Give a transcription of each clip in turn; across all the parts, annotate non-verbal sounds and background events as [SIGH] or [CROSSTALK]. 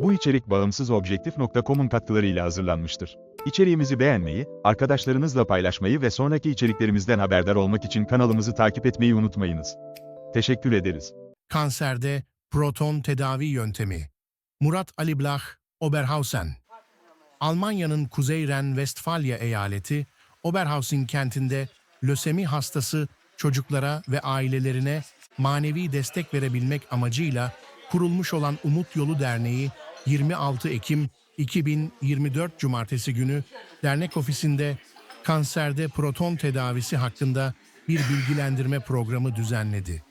Bu içerik bağımsızobjektif.com'un katkılarıyla hazırlanmıştır. İçeriğimizi beğenmeyi, arkadaşlarınızla paylaşmayı ve sonraki içeriklerimizden haberdar olmak için kanalımızı takip etmeyi unutmayınız. Teşekkür ederiz. Kanserde proton tedavi yöntemi. Murat Ali Blach, Oberhausen. Almanya'nın Kuzey Ren-Westfalya eyaleti, Oberhausen kentinde lösemi hastası çocuklara ve ailelerine manevi destek verebilmek amacıyla kurulmuş olan Umut Yolu Derneği 26 Ekim 2024 Cumartesi günü dernek ofisinde kanserde proton tedavisi hakkında bir bilgilendirme programı düzenledi.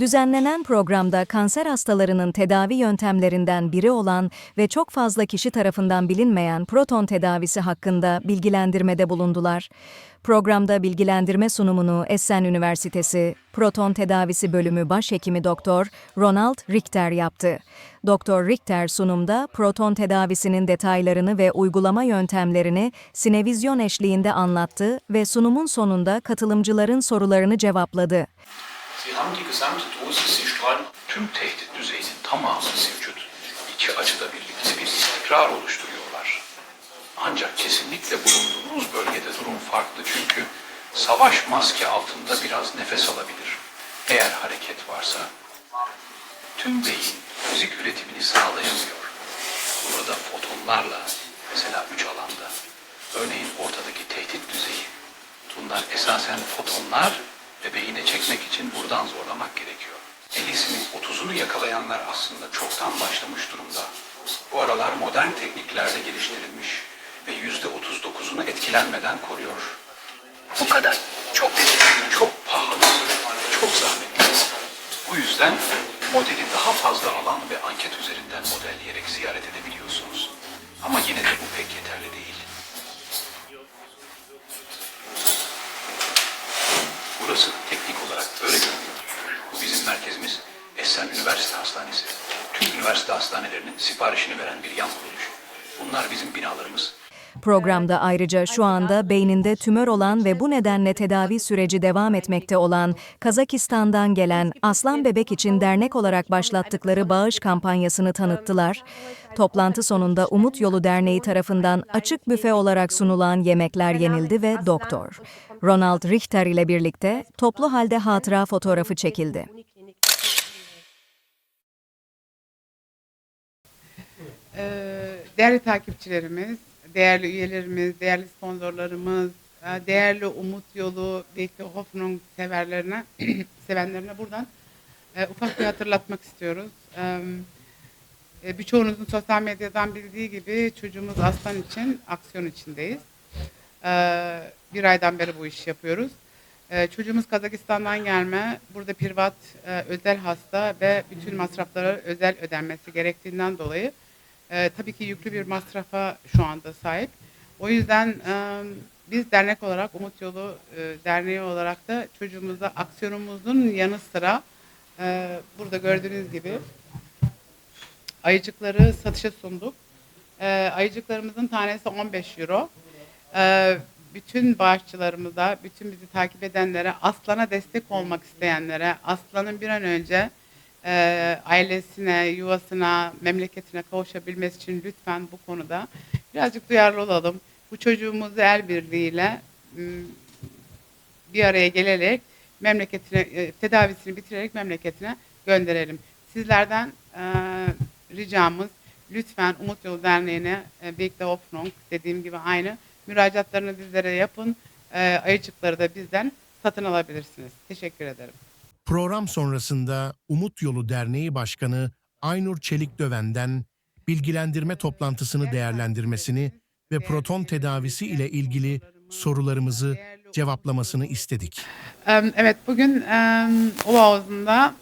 Düzenlenen programda kanser hastalarının tedavi yöntemlerinden biri olan ve çok fazla kişi tarafından bilinmeyen proton tedavisi hakkında bilgilendirmede bulundular. Programda bilgilendirme sunumunu Essen Üniversitesi Proton Tedavisi Bölümü Başhekimi Doktor Ronald Richter yaptı. Doktor Richter sunumda proton tedavisinin detaylarını ve uygulama yöntemlerini sinevizyon eşliğinde anlattı ve sunumun sonunda katılımcıların sorularını cevapladı. Sie haben die gesamte Dosis, Sie strahlen tüm tehdit düzeyinin tamamı mevcut. İki açıda birlikte bir istikrar oluşturuyorlar. Ancak kesinlikle bulunduğunuz bölgede durum farklı çünkü savaş maske altında biraz nefes alabilir. Eğer hareket varsa tüm beyin müzik üretimini sağlayamıyor. Burada fotonlarla mesela üç alanda örneğin ortadaki tehdit düzeyi bunlar esasen fotonlar ve beyine çekmek için buradan zorlamak gerekiyor. Elisinin 30'unu yakalayanlar aslında çoktan başlamış durumda. Bu aralar modern tekniklerle geliştirilmiş ve %39'unu etkilenmeden koruyor. Bu kadar. Çok çok pahalı, çok zahmetli. Bu yüzden modeli daha fazla alan ve anket üzerinden modelleyerek ziyaret edebiliyorsunuz. Programda ayrıca şu anda beyninde tümör olan ve bu nedenle tedavi süreci devam etmekte olan Kazakistan'dan gelen Aslan Bebek için dernek olarak başlattıkları bağış kampanyasını tanıttılar. Toplantı sonunda Umut Yolu Derneği tarafından açık büfe olarak sunulan yemekler yenildi ve doktor Ronald Richter ile birlikte toplu halde hatıra fotoğrafı çekildi. Değerli takipçilerimiz, değerli üyelerimiz, değerli sponsorlarımız, e, değerli Umut Yolu, Bekle Hoffnung severlerine, [CLEARS THROAT] sevenlerine buradan e, ufak bir hatırlatmak istiyoruz. E, birçoğunuzun sosyal medyadan bildiği gibi çocuğumuz Aslan için aksiyon içindeyiz. Bir aydan beri bu işi yapıyoruz. Çocuğumuz Kazakistan'dan gelme, burada privat özel hasta ve bütün masrafları özel ödenmesi gerektiğinden dolayı e, tabii ki yüklü bir masrafa şu anda sahip. O yüzden e, biz dernek olarak, Umut Yolu e, Derneği olarak da çocuğumuza aksiyonumuzun yanı sıra e, burada gördüğünüz gibi ayıcıkları satışa sunduk. E, ayıcıklarımızın tanesi 15 euro. E, bütün bağışçılarımıza, bütün bizi takip edenlere, Aslan'a destek olmak isteyenlere, Aslan'ın bir an önce e, ailesine, yuvasına, memleketine kavuşabilmesi için lütfen bu konuda birazcık duyarlı olalım. Bu çocuğumuzu el birliğiyle bir araya gelerek memleketine e, tedavisini bitirerek memleketine gönderelim. Sizlerden e, ricamız lütfen Umut Yolu Derneği'ne e, Birlikte Hoffnung dediğim gibi aynı müracaatlarını bizlere yapın. E, ayıcıkları da bizden satın alabilirsiniz. Teşekkür ederim. Program sonrasında Umut Yolu Derneği Başkanı Aynur Çelik Döven'den bilgilendirme toplantısını değerlendirmesini ve proton tedavisi ile ilgili sorularımızı cevaplamasını istedik. Evet, bugün m,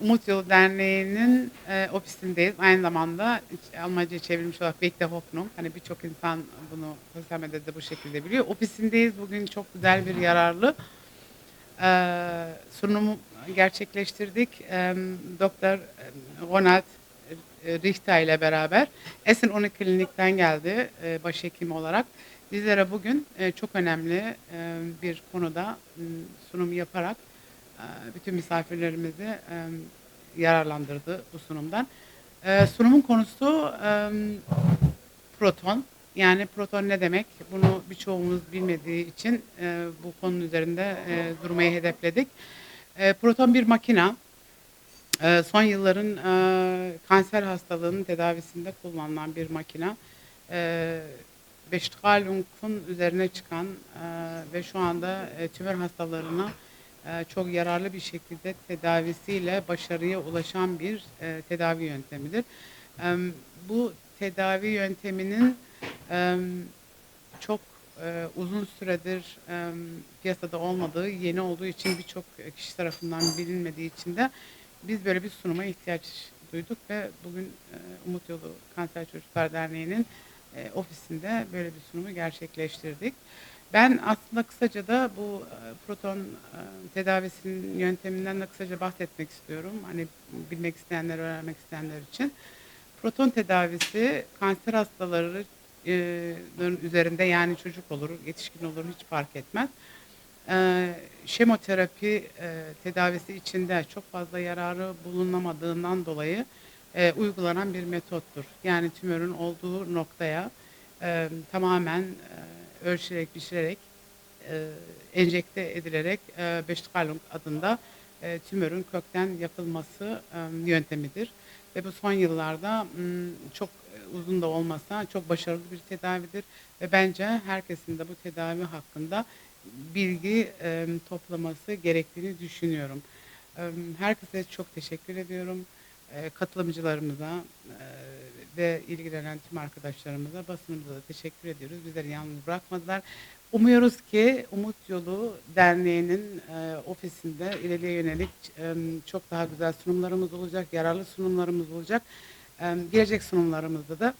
Umut Yolu Derneği'nin e, ofisindeyiz. Aynı zamanda Almanca'ya çevrilmiş olarak Bekle Hoffnung. Hani birçok insan bunu sosyal medyada bu şekilde biliyor. Ofisindeyiz. Bugün çok güzel bir yararlı e, sunumu gerçekleştirdik. Doktor Ronald e, Richter ile beraber Essen Uni Klinik'ten geldi e, başhekim olarak. Bizlere bugün e, çok önemli e, bir konuda sunum yaparak bütün misafirlerimizi yararlandırdı bu sunumdan. Sunumun konusu proton. Yani proton ne demek? Bunu birçoğumuz bilmediği için bu konunun üzerinde durmayı hedefledik. E, proton bir makina. E, son yılların e, kanser hastalığının tedavisinde kullanılan bir makina. E, Beştikalung'un üzerine çıkan e, ve şu anda e, tümör hastalarına e, çok yararlı bir şekilde tedavisiyle başarıya ulaşan bir e, tedavi yöntemidir. E, bu tedavi yönteminin e, çok e, uzun süredir e, piyasada olmadığı, yeni olduğu için birçok kişi tarafından bilinmediği için de biz böyle bir sunuma ihtiyaç duyduk ve bugün e, Umut Yolu Kanser Çocuklar Derneği'nin e, ofisinde böyle bir sunumu gerçekleştirdik. Ben aslında kısaca da bu e, proton e, tedavisinin yönteminden de kısaca bahsetmek istiyorum. Hani bilmek isteyenler, öğrenmek isteyenler için. Proton tedavisi kanser hastaları üzerinde yani çocuk olur, yetişkin olur hiç fark etmez. E, şemoterapi e, tedavisi içinde çok fazla yararı bulunamadığından dolayı e, uygulanan bir metottur. Yani tümörün olduğu noktaya e, tamamen e, ölçülerek, biçilerek, enjekte edilerek e, adında tümörün kökten yakılması e, yöntemidir. Ve bu son yıllarda çok uzun da olmasa çok başarılı bir tedavidir. Ve bence herkesin de bu tedavi hakkında bilgi e, toplaması gerektiğini düşünüyorum. E, herkese çok teşekkür ediyorum. E, katılımcılarımıza e, ve ilgilenen tüm arkadaşlarımıza, basınımıza da teşekkür ediyoruz. Bizleri yalnız bırakmadılar. Umuyoruz ki Umut Yolu Derneği'nin e, ofisinde ileriye yönelik e, çok daha güzel sunumlarımız olacak, yararlı sunumlarımız olacak. E, gelecek sunumlarımızda da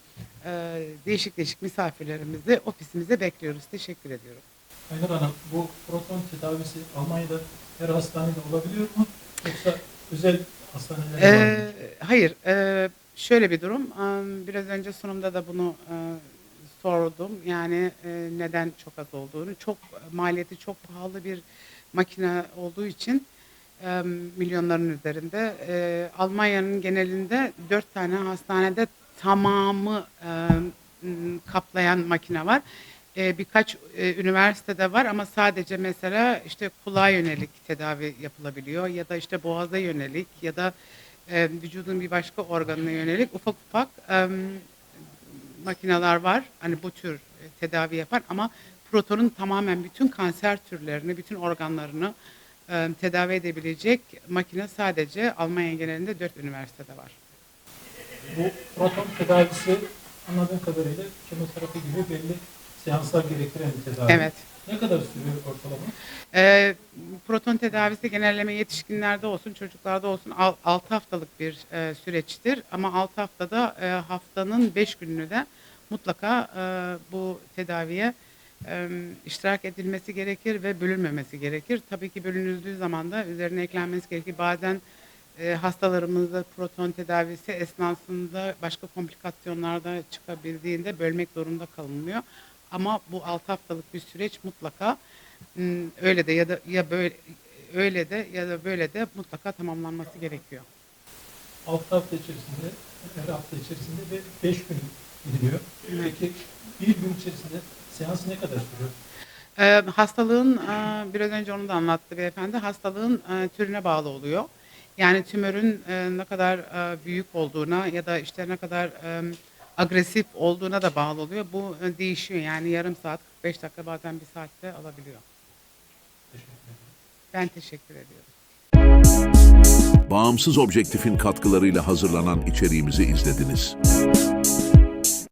e, değişik değişik misafirlerimizi ofisimize bekliyoruz. Teşekkür ediyorum. Aynur Hanım, bu proton tedavisi Almanya'da her hastanede olabiliyor mu? Yoksa özel hastanelerde? Ee, hayır, e, şöyle bir durum. Biraz önce sunumda da bunu e, sordum. Yani e, neden çok az olduğunu. Çok maliyeti çok pahalı bir makine olduğu için e, milyonların üzerinde. E, Almanya'nın genelinde dört tane hastanede tamamı e, m, kaplayan makine var. E, birkaç e, üniversitede var ama sadece mesela işte kulağa yönelik tedavi yapılabiliyor ya da işte boğaza yönelik ya da e, vücudun bir başka organına yönelik ufak ufak e, makineler var. Hani bu tür e, tedavi yapan ama protonun tamamen bütün kanser türlerini, bütün organlarını e, tedavi edebilecek makine sadece Almanya genelinde dört üniversitede var. Bu proton tedavisi anladığım kadarıyla kemoterapi gibi belli seanslar gerektiren bir tedavi. Evet. Ne kadar sürüyor ortalama? E, proton tedavisi genelleme yetişkinlerde olsun, çocuklarda olsun 6 haftalık bir e, süreçtir. Ama 6 haftada e, haftanın 5 gününü de mutlaka e, bu tedaviye e, iştirak edilmesi gerekir ve bölünmemesi gerekir. Tabii ki bölünüldüğü zaman da üzerine eklenmesi gerekir. Bazen e, hastalarımızda proton tedavisi esnasında başka komplikasyonlar da çıkabildiğinde bölmek zorunda kalınmıyor. Ama bu 6 haftalık bir süreç mutlaka öyle de ya da ya böyle öyle de ya da böyle de mutlaka tamamlanması gerekiyor. 6 hafta içerisinde, her hafta içerisinde ve 5 gün gidiliyor. Peki bir gün içerisinde seans ne kadar sürüyor? Ee, hastalığın e, biraz önce onu da anlattı beyefendi. Hastalığın e, türüne bağlı oluyor. Yani tümörün e, ne kadar e, büyük olduğuna ya da işte ne kadar e, agresif olduğuna da bağlı oluyor. Bu e, değişiyor. Yani yarım saat, 45 dakika bazen bir saatte alabiliyor. Teşekkür ederim. Ben teşekkür ediyorum. Bağımsız objektifin katkılarıyla hazırlanan içeriğimizi izlediniz.